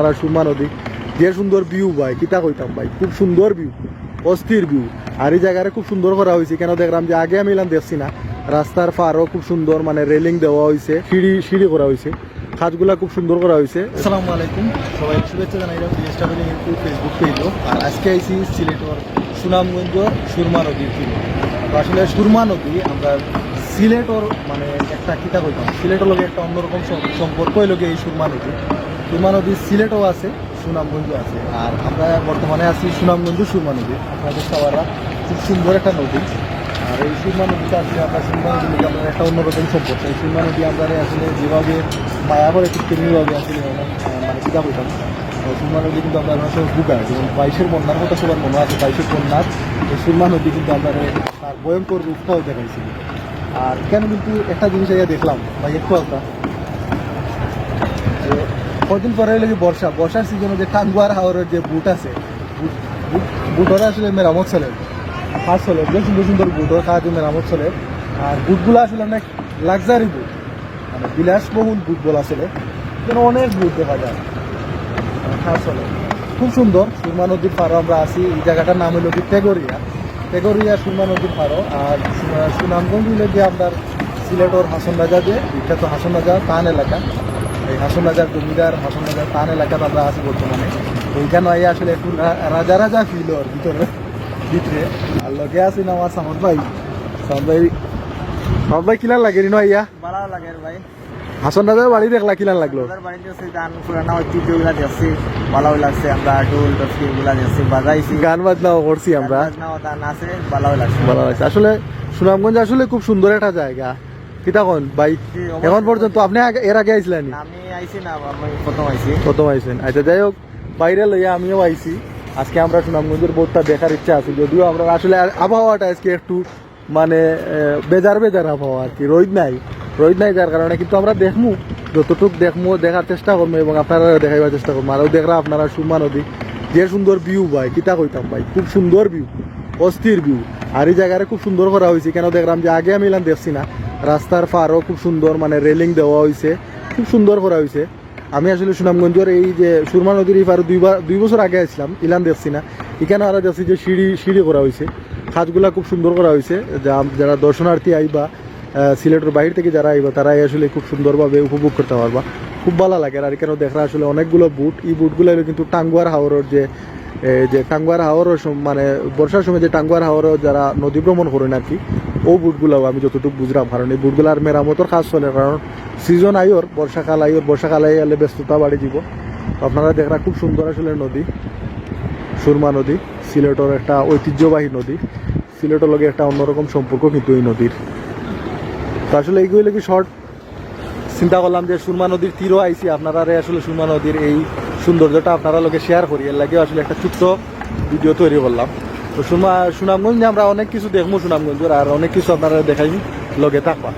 তারা সুরমা নদী। যে সুন্দর ভিউ ভাই, কিতা কইতাম ভাই, খুব সুন্দর ভিউ অস্থির ভিউ আর এই জায়গাটা খুব সুন্দর করা হয়েছে, কেন দেখলাম যে আগে আমি এলাম দেখছি না। রাস্তার পারও খুব সুন্দর মানে রেলিং দেওয়া হয়েছে, সিঁড়ি সিঁড়ি করা হয়েছে। খাতগুলা খুব সুন্দর করা হয়েছে। আসসালামু আলাইকুম, সবাই শুভেচ্ছা জানাই প্লেস ট্রাভেলিং ইউটিউব ফেসবুক পেজও আর আজকে আইছি সিলেটর সুনামগঞ্জ সুরমা নদীর তীরে। আসলে সুরমা নদী, আমরা সিলেটর মানে একটা কিতা কইতাম, সিলেটের লগে একটা অন্যরকম সম- সম্পর্ক লগে এই সুরমা নদী। সুরমা নদী সিলেটও আছে সুনামগঞ্জ আছে। আর আমরা বর্তমানে আছি সুনামগঞ্জ সুরমা নদী আপনাদের সবারা খুব সুন্দর একটা নদী। আর এই সুরমা নদীতে আসলে আমরা সুরমা নদী নিয়ে আমরা একটা অন্যরকম সম্পর্ক এই সুরমা নদী আমরা আসলে যেভাবে মায়া করে ঠিক তেমনিভাবে আসলে মানে কিতা কইতাম তো সুরমা নদী কিন্তু আমরা সময় বুকায় যেমন বাইশের বন্যার কথা সবার মনে আছে, বাইশের বন্যার এই সুরমা নদী কিন্তু আমরা তার ভয়ঙ্কর রূপটাও দেখাইছিল আর কেন কিন্তু একটা জিনিস আইয়া দেখলাম ভাই একটু আলতা যে কদিন পরে হইলে বর্ষা। বর্ষার সিজনে যে টাঙ্গুয়ার হাওরের যে বুট আছে, বুট- বুট- বুটরে আসলে মেরামত চলে। ফার্স্ট চলে, বেশ সুন্দর সুন্দর বুটর কাজ মেরামত চলে। আর বুটগুলো আসলে অনেক লাক্সারি বুট। মানে বিলাসবহুল বুট বলা আসলে অনেক বুট দেখা যায়। খাস চলে। খুব সুন্দর, সুরমা নদীর পাড়ো আমরা আছি। এই জায়গাটার নাম হলো কি টেগরিয়া। টেগরিয়া, সুরমা নদীর পাড়ো। আর সুনামগঞ্জ হইলে যে আপনার সিলেটর হাসন রাজা যে, বিখ্যাত হাসন রাজা তান এলাকা। এই হাসন রাজার জমিদার হাসন রাজার তান এলাকাতে আমরা আছি বর্তমানে। এইখানে আই আসলে একটু রাজা রাজা ফিল ওর ভিতরে ভিতরে। আর লগে আছি না আমার সামত ভাই। সামত ভাই সামত ভাই কিলার লাগে নো আইয়া ভালো লাগে ভাই। হাসন রাজার বাড়ি দেখলা কিলার লাগল? বাড়িতে আছে গান পুরানো ঐতিহ্যগুলা দেখছি ভালো লাগছে আমরা ঢোল টফি এগুলা দেখছি বাজাইছি। গান বাজনাও করছি আমরা। গান আছে ভালো লাগছে। ভালো লাগছে। আসলে সুনামগঞ্জ আসলে খুব সুন্দর একটা জায়গা। কিতা কন ভাই এখন পর্যন্ত আপনি এর আগে আইছিলেন আমি আইছি না আমি প্রথম আইছি। প্রথম আইছেন। আচ্ছা যাই হোক বাইরে লইয়া আমিও আইছি। আজকে আমরা সুনামগঞ্জের বোর্ডটা দেখার ইচ্ছা আছে যদিও আমরা আসলে আবহাওয়াটা আজকে একটু মানে বেজার বেজার আবহাওয়া আর কি রোদ নাই। রোদ নাই যার কারণে কিন্তু আমরা দেখমু যতটুক দেখমু দেখার চেষ্টা করব এবং আপনারা দেখাইবার চেষ্টা করব আরও দেখলাম আপনারা সুরমা নদী যে সুন্দর ভিউ ভাই কিতা কইতাম ভাই খুব সুন্দর ভিউ অস্থির ভিউ আর এই জায়গাটা খুব সুন্দর করা হয়েছে কেন দেখলাম যে আগে আমি এলাম দেখছি না। রাস্তার পারও খুব সুন্দর মানে রেলিং দেওয়া হয়েছে খুব সুন্দর করা হয়েছে আমি আসলে সুনামগঞ্জের এই যে সুরমা নদীর এই পারে দুইবার দুই বছর আগে আসলাম ইলান দেখছি না। এখানে আরও দেখছি যে সিঁড়ি সিঁড়ি করা হয়েছে খাতগুলা খুব সুন্দর করা হয়েছে যা- যারা দর্শনার্থী আইবা সিলেটের বাইরে থেকে যারা আইবা তারা আসলে খুব সুন্দরভাবে উপভোগ করতে পারবা। খুব ভালো লাগে। আর এখানে দেখা আসলে অনেকগুলো বুট এই বুটগুলো কিন্তু টাঙ্গুয়ার হাওরের যে যে টাঙ্গুয়ার হাওরের সম- মানে বর্ষার সময় যে টাঙ্গুয়ার হাওরের যারা নদী ভ্রমণ করেন আর কি ও বুটগুলাও আমি যতটুকু বুঝলাম, কারণ এই বুটগুলার মেরামতর কাজ চলে, কারণ সিজন আইওর বর্ষাকাল আইওর বর্ষাকাল আই গেলে ব্যস্ততা বাড়ি যাব আপনারা দেখরা খুব সুন্দর আসলে নদী, সুরমা নদী, সিলেটর একটা ঐতিহ্যবাহী নদী, সিলেটের লগে একটা অন্যরকম সম্পর্ক কিন্তু এই নদীর। তো আসলে এইগুলো কি শর্ট চিন্তা করলাম যে সুরমা নদীর তীরও আইসি আপনারা আসলে সুরমা নদীর এই সৌন্দর্যটা আপনারা লোকে শেয়ার করি। এর লাগে আসলে একটা ছোট্ট ভিডিও তৈরি করলাম। তো সুনামগঞ্জে আমরা অনেক কিছু দেখব সুনামগঞ্জের, আর অনেক কিছু আপনারা দেখাইনি লগে থাকবা।